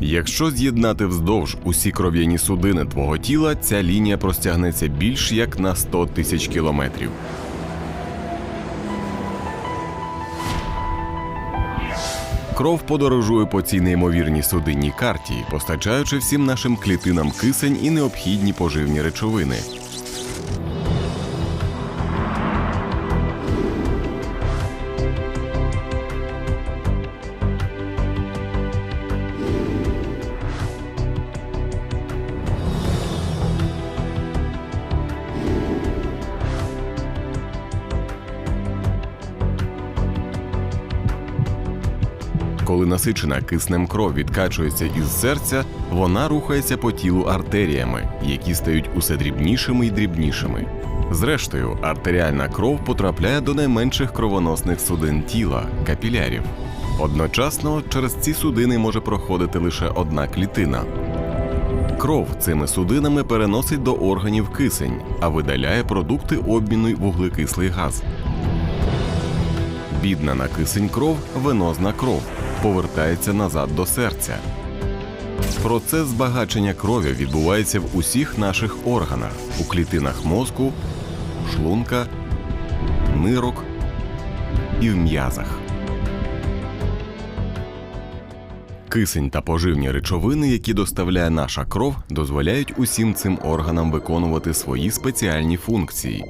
Якщо з'єднати вздовж усі кров'яні судини твого тіла, ця лінія простягнеться більш як на 100 тисяч кілометрів. Кров подорожує по цій неймовірній судинній карті, постачаючи всім нашим клітинам кисень і необхідні поживні речовини. Коли насичена киснем кров відкачується із серця, вона рухається по тілу артеріями, які стають усе дрібнішими і дрібнішими. Зрештою, артеріальна кров потрапляє до найменших кровоносних судин тіла капілярів. Одночасно через ці судини може проходити лише одна клітина. Кров цими судинами переносить до органів кисень, а видаляє продукти обміну вуглекислий газ. Бідна на кисень кров, венозна кров, повертається назад до серця. Процес збагачення крові відбувається в усіх наших органах у клітинах мозку, шлунка, нирок і в м'язах. Кисень та поживні речовини, які доставляє наша кров, дозволяють усім цим органам виконувати свої спеціальні функції.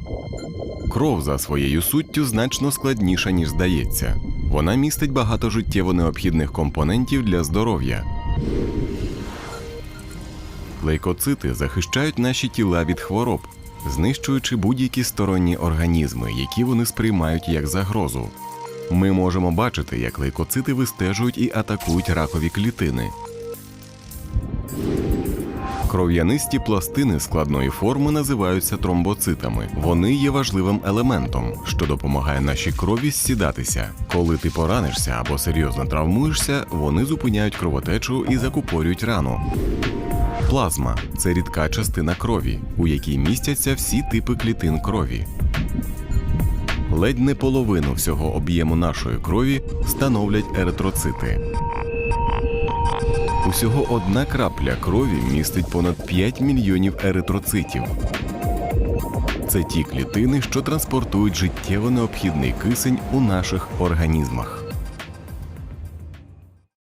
Кров за своєю суттю значно складніша, ніж здається. Вона містить багато життєво необхідних компонентів для здоров'я. Лейкоцити захищають наші тіла від хвороб, знищуючи будь-які сторонні організми, які вони сприймають як загрозу. Ми можемо бачити, як лейкоцити вистежують і атакують ракові клітини. Кров'янисті пластини складної форми називаються тромбоцитами. Вони є важливим елементом, що допомагає нашій крові зсідатися. Коли ти поранишся або серйозно травмуєшся, вони зупиняють кровотечу і закупорюють рану. Плазма це рідка частина крові, у якій містяться всі типи клітин крові. Ледь не половину всього об'єму нашої крові становлять еритроцити. Усього одна крапля крові містить понад 5 мільйонів еритроцитів. Це ті клітини, що транспортують життєво необхідний кисень у наших організмах.